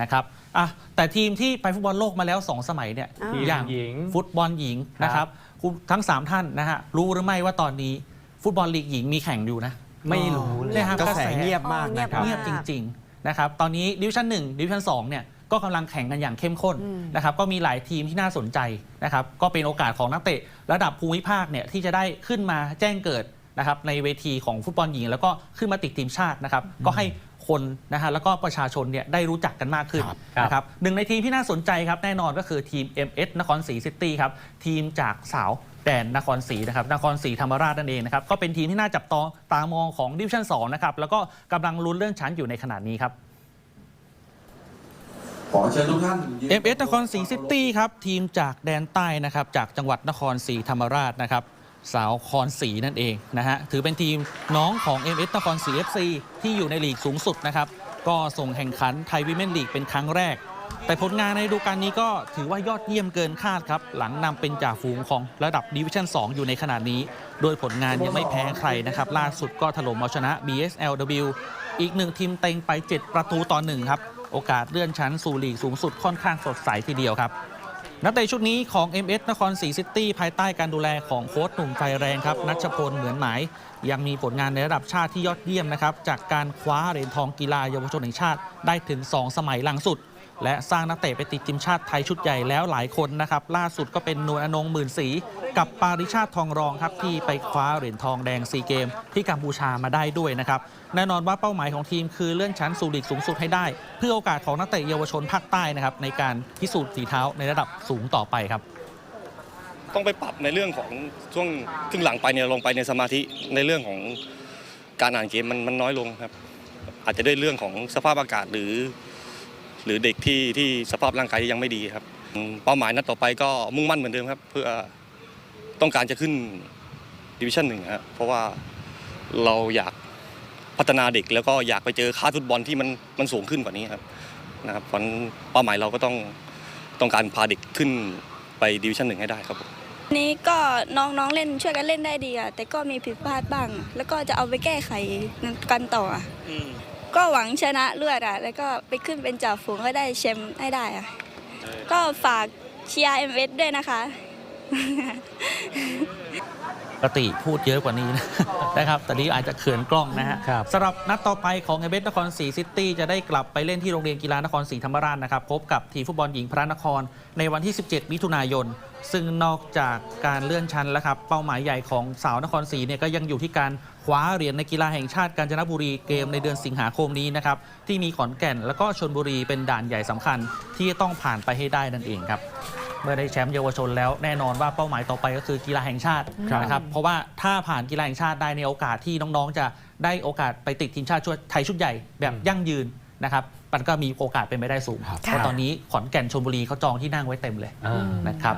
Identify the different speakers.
Speaker 1: นะครับอะแต่ทีมที่ไปฟุตบอลโลกมาแล้ว 2 สมัยเนี่ย
Speaker 2: อ่า
Speaker 3: ทีม
Speaker 1: อย่าง
Speaker 3: หญิง
Speaker 1: ฟุตบอลหญิงนะครับคุณทั้ง 3 ท่านนะฮะรู้หรือไม่ว่าตอนนี้ฟุตบอลลีกหญิงมีแข่งอยู่นะ
Speaker 3: ไม่รู้เลย
Speaker 1: เนี่ยครับ
Speaker 2: ก
Speaker 1: ก
Speaker 2: ระ
Speaker 1: ระ
Speaker 2: แส
Speaker 1: แส
Speaker 2: เงียบมากนะครั บ
Speaker 1: เงียบจริงๆนะครับตอนนี้ดิวิชั่น1ดิวิชั่น2เนี่ยก็กำลังแข่งกันอย่างเข้มข้น
Speaker 2: อืม
Speaker 1: นะครับก็มีหลายทีมที่น่าสนใจนะครับก็เป็นโอกาสของนักเตะระดับภูมิภาคเนี่ยที่จะได้ขึ้นมาแจ้งเกิด นะครับในเวทีของฟุตบอลหญิง แล้วก็ขึ้นมาติดทีมชาตินะครับก็ให้คนนะฮะแล้วก็ประชาชนเนี่ยได้รู้จักกันมากขึ้น
Speaker 3: ครับ
Speaker 1: นะครับหนึ่งในทีมที่น่าสนใจครับแน่นอนก็คือทีม MS นครศรีซิตี้ครับทีมจากสาวแดนนครศรีนะครับนครศรีธรรมราชนั่นเองนะครับก็เป็นทีมที่น่าจับตองตามองของดิวิชั่น2นะครับแล้วก็กำลังลุ้นเรื่องชั้นอยู่ในขณะนี้ครับ
Speaker 4: ขอเชิญทุกท่านยืน
Speaker 1: MS นครศรีซิตี้ครับ ทีมจากแดนใต้นะครับ จากจังหวัดนครศรีธรรมราชนะครับ สาวคอนศรีนั่นเองนะฮะถือเป็นทีมน้องของ MS นครศรี FC ที่อยู่ในลีกสูงสุดนะครับ ก็ส่งแข่งขันไทยวิเมนลีกเป็นครั้งแรก แต่ผลงานในฤดูกาลนี้ก็ถือว่ายอดเยี่ยมเกินคาดครับ หลังนำเป็นจ่าฝูงของระดับดิวิชั่น 2 อยู่ในขณะนี้ โดยผลงานยังไม่แพ้ใครนะครับ ล่าสุดก็ถล่มเอาชนะ BSLW อีกหนึ่งทีมเต็งไป 7 ประตูต่อหนึ่งครับโอกาสเลื่อนชั้นสู่ลีกสูงสุดค่อนข้างสดใสทีเดียวครับ นักเตะชุดนี้ของ MS นครศรีซิตี้ภายใต้การดูแลของโค้ชหนุ่มไฟแรงครับนัชพลเหมือนหมาย ยังมีผลงานในระดับชาติที่ยอดเยี่ยมนะครับ จากการคว้าเหรียญทองกีฬาเยาวชนแห่งชาติได้ถึง 2 สมัยหลังสุด และสร้างนักเตะไปติดทีมชาติไทยชุดใหญ่แล้วหลายคนนะครับล่าสุดก็เป็นนวลอนงหมื่นศรี กับปาริชาติทองรองครับที่ไปคว้าเหรียญทองแดงซีเกม ที่กัมพูชามาได้ด้วยนะครับแน่นอนว่าเป้าหมายของทีมคือเลื่อนชั้นสู่ลีกสูงสุดให้ได้ เพื่อโอกาสของนักเตะเยาวชนภาคใต้นะครับในการพิสูจน์ฝีเท้าในระดับสูงต่อไปครับ
Speaker 5: ต้องไปปรับในเรื่องของช่วงครึ่งหลังไปเนี่ยลงไปในสมาธิในเรื่องของการอ่านเกมมันมันน้อยลงครับ อาจจะด้วยเรื่องของสภาพอากาศหรือ หรือเด็กที่ที่สภาพร่างกายยังไม่ดีครับ เป้าหมายนัดต่อไปก็มุ่งมั่นเหมือนเดิมครับ เพื่อ ต้องการจะขึ้นดิวิชั่นหนึ่งครับเพราะว่าเราอยากพัฒนาเด็กแล้วก็อยากไปเจอค่าฟุตบอลที่มันมันสูงขึ้นกว่านี้ครับนะครับเพราะฉะนั้นเป้าหมายเราก็ต้องต้องการพาเด็กขึ้นไปดิวิชั่นหนึ่งให้ได้ครับผม
Speaker 6: นี้ก็น้องๆเล่นช่วยกันเล่นได้ดีอะแต่ก็มีผิดพลาดบ้าง แล้วก็จะเอาไปแก้ไขกันต่ออะก็หวังชนะเลือดอะแล้วก็ไปขึ้นเป็นจ่าฝูงก็ได้แชมป์ให้ได้อะก็ฝากเชียร์เอ็มเอสด้วยนะคะ
Speaker 1: ปกติพูดเยอะกว่านี้นะนะครับ แต่นี้อาจจะเขินกล้องนะฮะ
Speaker 3: ครับ
Speaker 1: สำหรับนัดต่อไปของเอเบสนครศรีซิตี้จะได้กลับไปเล่นที่โรงเรียนกีฬานครศรีธรรมราชนะครับ พบกับทีมฟุตบอลหญิงพระนครในวันที่ 17 มิถุนายน ซึ่งนอกจากการเลื่อนชั้นแล้วครับ เป้าหมายใหญ่ของสาวนครศรีเนี่ยก็ยังอยู่ที่การคว้าเหรียญในกีฬาแห่งชาติกาญจนบุรีเกมในเดือนสิงหาคมนี้นะครับที่มีขอนแก่น แล้วก็ชนบุรีเป็นด่านใหญ่สำคัญ ที่ต้องผ่านไปให้ได้นั่นเองครับ เมื่อได้แชมป์เยาวชนแล้วแน่นอนว่าเป้าหมายต่อไปก็คือกีฬาแห่งชาติ
Speaker 3: ครับ
Speaker 1: นะครับเพราะว่าถ้าผ่านกีฬาแห่งชาติได้ในโอกาสที่น้องๆ จะได้โอกาสไปติดทีมชาติชุดไทยชุดใหญ่แบบยั่งยืนนะครับมันก็มีโอกาสเป็นไปได้สูง
Speaker 3: ครับ
Speaker 1: เพราะตอนนี้ขอนแก่นชลบุรีเขาจองที่นั่งไว้เต็มเลย
Speaker 3: อ่า
Speaker 1: นะครับ